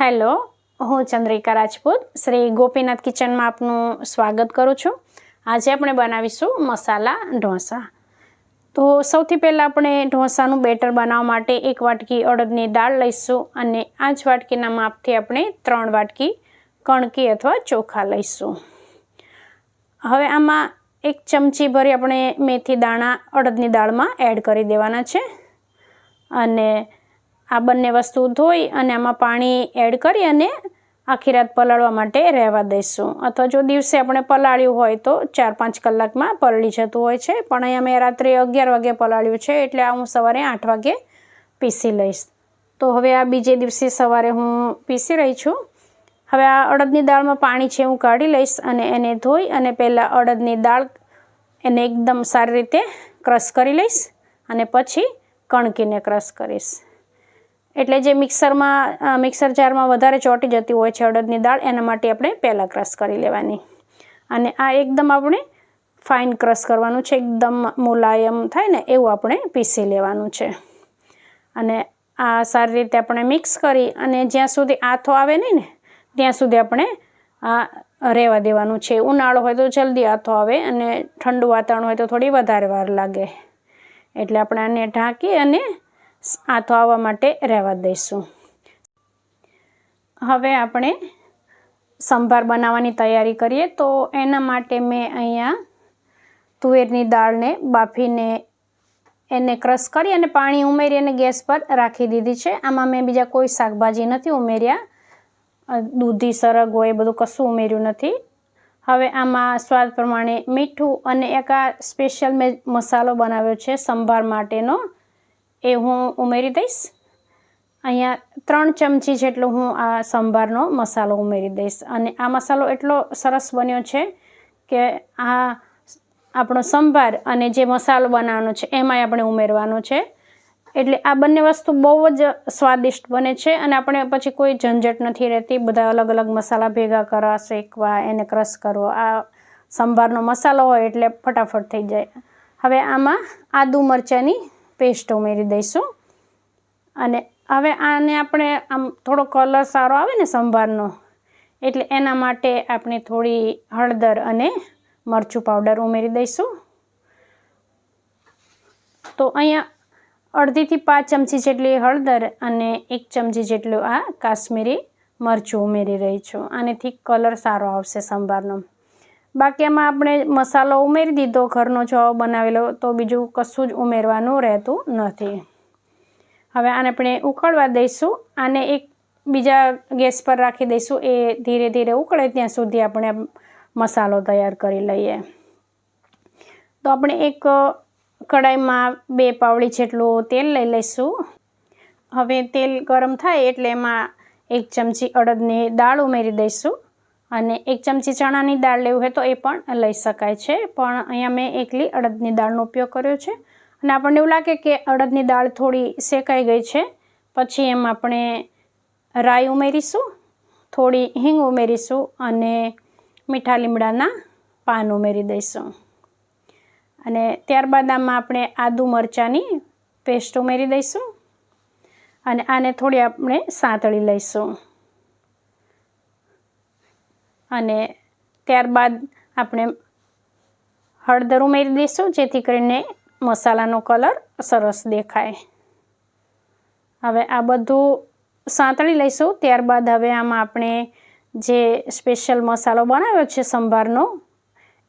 Hello, હું ચંદ્રિકા રાજપૂત, શ્રી ગોપીનાથ કિચનમાં આપનું સ્વાગત કરું છું. આજે આપણે બનાવીશું મસાલા ઢોસા. તો સૌથી પહેલાં આપણે ઢોસાનું બેટર બનાવવા માટે એક વાટકી અડદની દાળ લઈશું અને આ જ વાટકીના માપથી આપણે ત્રણ વાટકી કણકી અથવા ચોખા લઈશું. હવે આમાં એક ચમચી ભરી આપણે મેથી દાણા અડદની દાળમાં એડ કરી દેવાના છે. અને આ બંને વસ્તુ ધોઈ અને આમાં પાણી એડ કરી અને આખી રાત પલાળવા માટે રહેવા દઈશું. અથવા જો દિવસે આપણે પલાળ્યું હોય તો ચાર પાંચ કલાકમાં પલળી જતું હોય છે. પણ અહીંયા મેં રાત્રે અગિયાર વાગે પલાળ્યું છે એટલે આ હું સવારે આઠ વાગે પીસી લઈશ. તો હવે આ બીજે દિવસે સવારે હું પીસી રહી છું. હવે આ અડદની દાળમાં પાણી છે હું કાઢી લઈશ અને એને ધોઈ અને પહેલાં અડદની દાળ એને એકદમ સારી રીતે ક્રશ કરી લઈશ અને પછી કણકીને ક્રશ કરીશ. એટલે જે મિક્સરમાં મિક્સર જારમાં વધારે ચોંટી જતી હોય છે અડદની દાળ, એના માટે આપણે પહેલાં ક્રશ કરી લેવાની. અને આ એકદમ આપણે ફાઇન ક્રશ કરવાનું છે, એકદમ મુલાયમ થાય ને એવું આપણે પીસી લેવાનું છે. અને આ સારી રીતે આપણે મિક્સ કરી અને જ્યાં સુધી આથો આવે નહીં ને, ત્યાં સુધી આપણે આ રહેવા દેવાનું છે. ઉનાળો હોય તો જલ્દી આથો આવે અને ઠંડુ વાતાવરણ હોય તો થોડી વધારે વાર લાગે. એટલે આપણે આને ઢાંકી અને આથો આવવા માટે રહેવા દઈશું. હવે આપણે સંભાર બનાવવાની તૈયારી કરીએ. તો એના માટે મેં અહીંયા તુવેરની દાળને બાફીને એને ક્રશ કરી અને પાણી ઉમેરી અને ગેસ પર રાખી દીધી છે. આમાં મેં બીજા કોઈ શાકભાજી નથી ઉમેર્યા. દૂધી સરગ હોય બધું કશું ઉમેર્યું નથી. હવે આમાં સ્વાદ પ્રમાણે મીઠું અને એક આ સ્પેશિયલ મેં મસાલો બનાવ્યો છે સંભાર માટેનો. એ હું ઉમેરી દઈશ. અહીંયા ત્રણ ચમચી જેટલો હું આ સંભારનો મસાલો ઉમેરી દઈશ. અને આ મસાલો એટલો સરસ બન્યો છે કે આ આપણો સંભાર અને જે મસાલો બનાવવાનો છે, એમાંય આપણે ઉમેરવાનો છે. એટલે આ બંને વસ્તુ બહુ જ સ્વાદિષ્ટ બને છે અને આપણે પછી કોઈ ઝંઝટ નથી રહેતી. બધા અલગ અલગ મસાલા ભેગા કરવા શેકવા, એને ક્રશ કરવો. આ સંભારનો મસાલો હોય એટલે ફટાફટ થઈ જાય. હવે આમાં આદુ મરચાંની પેસ્ટ ઉમેરી દઈશું. અને હવે આને આપણે આમ થોડો કલર સારો આવે ને સંભારનો, એટલે એના માટે આપણે થોડી હળદર અને મરચું પાવડર ઉમેરી દઈશું. તો અહીંયા અડધીથી પાંચ ચમચી જેટલી હળદર અને એક ચમચી જેટલું આ કાશ્મીરી મરચું ઉમેરી રહી છું. આનેથી કલર સારો આવશે સંભારનો. બાકી એમાં આપણે મસાલો ઉમેરી દીધો, ઘરનો જો બનાવેલો, તો બીજું કશું જ ઉમેરવાનું રહેતું નથી. હવે આને આપણે ઉકળવા દઈશું. આને એક બીજા ગેસ પર રાખી દઈશું. એ ધીરે ધીરે ઉકળે ત્યાં સુધી આપણે મસાલો તૈયાર કરી લઈએ. તો આપણે એક કડાઈમાં બે પાવડી જેટલું તેલ લઈ લઈશું. હવે તેલ ગરમ થાય એટલે એમાં એક ચમચી અડદની દાળ ઉમેરી દઈશું. અને એક ચમચી ચણાની દાળ લેવું હોય તો એ પણ લઈ શકાય છે. પણ અહીંયા મેં એકલી અડદની દાળનો ઉપયોગ કર્યો છે. અને આપણને એવું લાગે કે અડદની દાળ થોડી શેકાઈ ગઈ છે. પછી એમ આપણે રાઈ ઉમેરીશું, થોડી હિંગ ઉમેરીશું અને મીઠા લીમડાના પાન ઉમેરી દઈશું. અને ત્યારબાદ આમાં આપણે આદુ મરચાંની પેસ્ટ ઉમેરી દઈશું. અને આને થોડી આપણે સાંતળી લઈશું. અને ત્યારબાદ આપણે હળદર ઉમેરી દઈશું, જેથી કરીને મસાલાનો કલર સરસ દેખાય. હવે આ બધું સાંતળી લઈશું. ત્યારબાદ હવે આમાં આપણે જે સ્પેશિયલ મસાલો બનાવ્યો છે સંભારનો,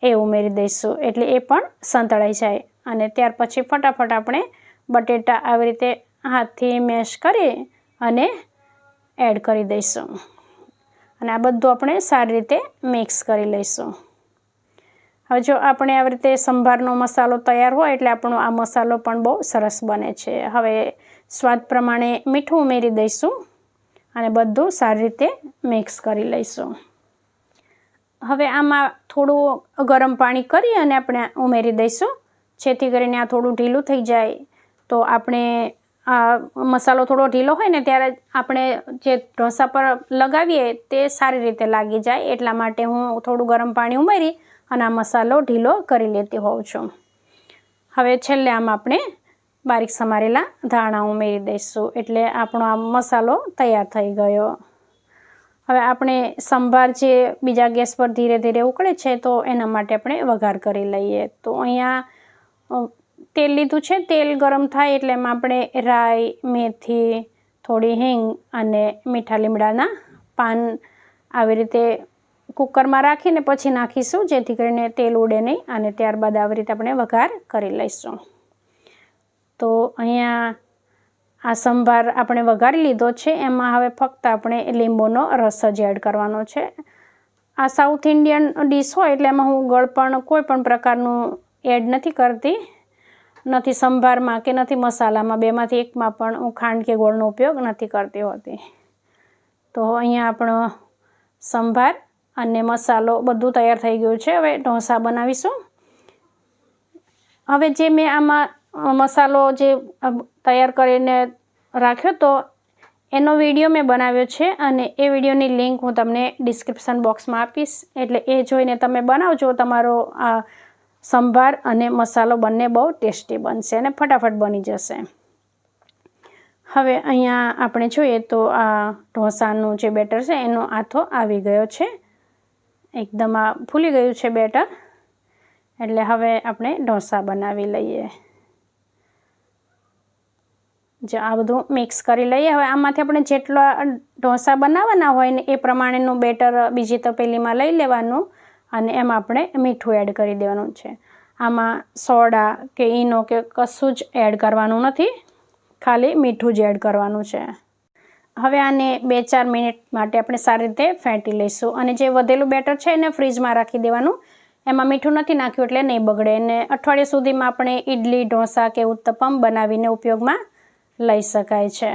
એ ઉમેરી દઈશું. એટલે એ પણ સંતળાઈ જાય. અને ત્યાર પછી ફટાફટ આપણે બટેટા આવી રીતે હાથથી મેશ કરી અને એડ કરી દઈશું. અને આ બધું આપણે સારી રીતે મિક્સ કરી લઈશું. હવે જો આપણે આવી રીતે સંભારનો મસાલો તૈયાર હોય એટલે આપણો આ મસાલો પણ બહુ સરસ બને છે. હવે સ્વાદ પ્રમાણે મીઠું ઉમેરી દઈશું અને બધું સારી રીતે મિક્સ કરી લઈશું. હવે આમાં થોડું ગરમ પાણી કરી અને આપણે ઉમેરી દઈશું. જેથી કરીને આ થોડું ઢીલું થઈ જાય. તો આપણે મસાલો થોડો ઢીલો હોય ને ત્યારે આપણે જે ઢોસા પર લગાવીએ તે સારી રીતે લાગી જાય. એટલા માટે હું થોડું ગરમ પાણી ઉમેરી અને આ મસાલો ઢીલો કરી લેતી હોઉં છું. હવે છેલ્લે આમ આપણે બારીક સમારેલા ધાણા ઉમેરી દઈશું. એટલે આપણો આ મસાલો તૈયાર થઈ ગયો. હવે આપણે સંભાર જે બીજા ગેસ પર ધીરે ધીરે ઉકળે છે તો એના માટે આપણે વઘાર કરી લઈએ. તો અહીંયા તેલ લીધું છે. તેલ ગરમ થાય એટલે એમાં આપણે રાઈ, મેથી, થોડી હિંગ અને મીઠા લીમડાના પાન આવી રીતે કુકરમાં રાખીને પછી નાખીશું, જેથી કરીને તેલ ઉડે નહીં અને ત્યારબાદ આવી રીતે આપણે વઘાર કરી લઈશું. તો અહીંયા આ સંભાર આપણે વઘારી લીધો છે. એમાં હવે ફક્ત આપણે લીંબુનો રસ જ એડ કરવાનો છે. આ સાઉથ ઇન્ડિયન ડીશ હોય એટલે એમાં હું ગળપણ કોઈ પણ પ્રકારનું એડ નથી કરતી. નથી સંભારમાં કે નથી મસાલામાં, બેમાંથી એકમાં પણ હું ખાંડ કે ગોળનો ઉપયોગ નથી કરતી હોતી. તો અહીંયા આપણો સંભાર અને મસાલો બધું તૈયાર થઈ ગયું છે. હવે ઢોસા બનાવીશું. હવે જે મેં આમાં મસાલો જે તૈયાર કરીને રાખ્યો તો એનો વીડિયો મેં બનાવ્યો છે અને એ વિડીયોની લિંક હું તમને ડિસ્ક્રિપ્શન બોક્સમાં આપીશ. એટલે એ જોઈને તમે બનાવજો તમારો આ સંભાર અને મસાલો બંને બહુ ટેસ્ટી બનશે અને ફટાફટ બની જશે. હવે અહીંયા આપણે જોઈએ તો આ ઢોસાનું જે બેટર છે એનો આથો આવી ગયો છે. એકદમ આ ફૂલી ગયું છે બેટર. એટલે હવે આપણે ઢોસા બનાવી લઈએ. જો આ બધું મિક્સ કરી લઈએ. હવે આમાંથી આપણે જેટલા ઢોસા બનાવવાના હોય ને એ પ્રમાણેનું બેટર બીજી તપેલીમાં લઈ લેવાનું. અને એમાં આપણે મીઠું એડ કરી દેવાનું છે. આમાં સોડા કે ઈનો કે કશું જ એડ કરવાનું નથી, ખાલી મીઠું જ એડ કરવાનું છે. હવે આને બે ચાર મિનિટ માટે આપણે સારી રીતે ફેંટી લઈશું. અને જે વધેલું બેટર છે એને ફ્રીજમાં રાખી દેવાનું. એમાં મીઠું નથી નાખ્યું એટલે નહીં બગડે. અને અઠવાડિયા સુધીમાં આપણે ઇડલી ઢોસા કે ઉત્તપમ બનાવીને ઉપયોગમાં લઈ શકાય છે.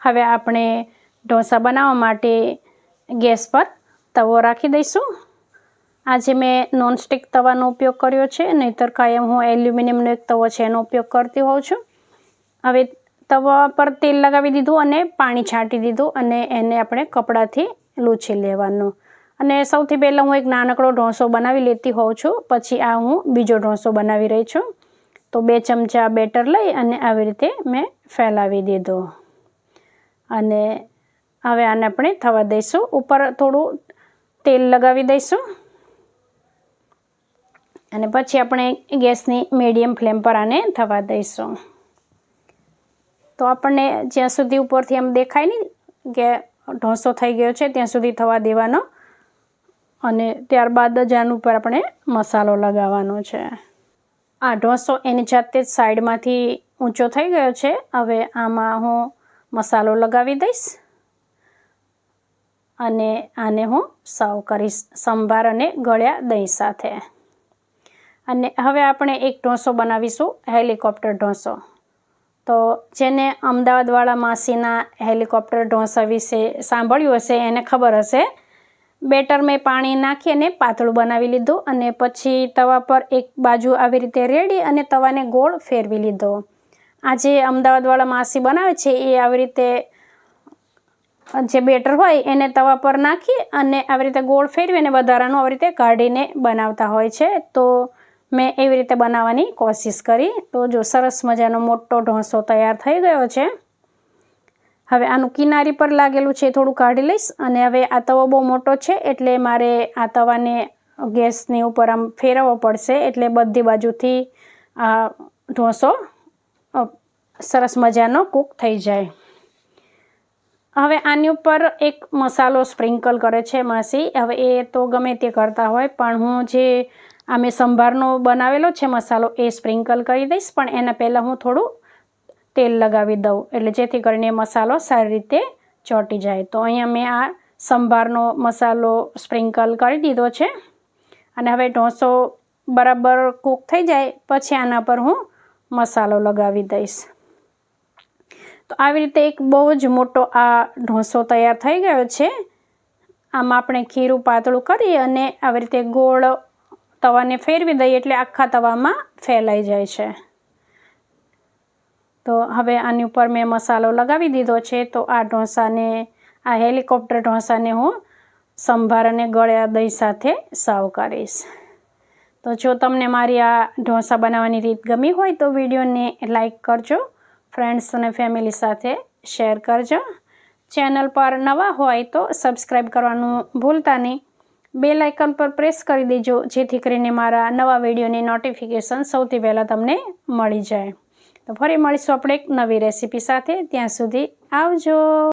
હવે આપણે ઢોસા બનાવવા માટે ગેસ પર તવો રાખી દઈશું. આજે મેં નોનસ્ટિક તવાનો ઉપયોગ કર્યો છે, નહીંતર કાયમ હું એલ્યુમિનિયમનો એક તવો છે, એનો ઉપયોગ કરતી હોઉં છું. હવે તવા પર તેલ લગાવી દીધું અને પાણી છાંટી દીધું અને એને આપણે કપડાથી લૂછી લેવાનું. અને સૌથી પહેલાં હું એક નાનકડો ઢોસો બનાવી લેતી હોઉં છું, પછી આ હું બીજો ઢોંસો બનાવી રહી છું. તો બે ચમચા બેટર લઈ અને આવી રીતે મેં ફેલાવી દીધો. અને હવે આને આપણે થવા દઈશું. ઉપર થોડું તેલ લગાવી દઈશું. અને પછી આપણે ગેસની મીડિયમ ફ્લેમ પર આને થવા દઈશું. તો આપણને જ્યાં સુધી ઉપરથી એમ દેખાય નહીં કે ઢોસો થઈ ગયો છે, ત્યાં સુધી થવા દેવાનો. અને ત્યારબાદ જ આનું ઉપર આપણે મસાલો લગાવવાનો છે. આ ઢોસો એની જાતે જ સાઈડમાંથી ઊંચો થઈ ગયો છે. હવે આમાં હું મસાલો લગાવી દઈશ. અને આને હું સર્વ કરીશ, સંભાર અને ગળ્યા દહીં સાથે. અને હવે આપણે એક ઢોસો બનાવીશું, હેલિકોપ્ટર ઢોસો. તો જેને અમદાવાદવાળા માસીના હેલિકોપ્ટર ઢોસા વિશે સાંભળ્યું હશે, એને ખબર હશે. બેટર મેં પાણી નાખી અને પાતળું બનાવી લીધું અને પછી તવા પર એક બાજુ આવી રીતે રેડી અને તવાને ગોળ ફેરવી લીધો. આ જે અમદાવાદવાળા માસી બનાવે છે, એ આવી રીતે જે બેટર હોય, એને તવા પર નાખી અને આવી રીતે ગોળ ફેરવી અને વધારાનું આવી રીતે કાઢીને બનાવતા હોય છે. તો મેં એવી રીતે બનાવવાની કોશિશ કરી. તો જો સરસ મજાનો મોટો ઢોસો તૈયાર થઈ ગયો છે. હવે આનું કિનારી પર લાગેલું છે થોડું કાઢી લઈશ અને હવે આ તવો બહુ મોટો છે એટલે મારે આ તવાને ગેસની ઉપર આમ ફેરવવો પડશે એટલે બધી બાજુથી આ ઢોસો સરસ મજાનો કૂક થઈ જાય. હવે આની ઉપર એક મસાલો સ્પ્રિંકલ કરે છે માસી. હવે એ તો ગમે તે કરતા હોય, પણ હું જે આ મેં સંભારનો બનાવેલો છે, મસાલો એ સ્પ્રિંકલ કરી દઈશ, પણ એના પહેલાં હું થોડું તેલ લગાવી દઉં, એટલે જેથી કરીને મસાલો સારી રીતે ચોંટી જાય. તો અહીંયા મેં આ સંભારનો મસાલો સ્પ્રિંકલ કરી દીધો છે. અને હવે ઢોસો બરાબર કૂક થઈ જાય, પછી આના પર હું મસાલો લગાવી દઈશ. તો આવી રીતે એક બહુ જ મોટો આ ઢોસો તૈયાર થઈ ગયો છે. આમાં આપણે ખીરું પાતળું કરી અને આવી રીતે ગોળ તવાને ફેરવી દઈએ એટલે આખા તવામાં ફેલાઈ જાય છે. તો હવે આની ઉપર મેં મસાલો લગાવી દીધો છે, તો આ ઢોસાને, આ હેલિકોપ્ટર ઢોસાને હું સંભાર અને ગળ્યા દહીં સાથે સર્વ કરીશ. તો જો તમને મારી આ ઢોસા બનાવવાની રીત ગમી હોય તો વિડીયોને લાઈક કરજો, ફ્રેન્ડ્સ અને ફેમિલી સાથે શેર કરજો. ચેનલ પર નવા હોય તો સબસ્ક્રાઈબ કરવાનું ભૂલતા નહીં. બેલ આઇકન પર પ્રેસ કરી દેજો, જેથી કરીને મારા નવા વિડીયોની નોટિફિકેશન સૌથી પહેલાં તમને મળી જાય. તો ફરી મળીશું આપણે એક નવી રેસીપી સાથે. ત્યાં સુધી આવજો.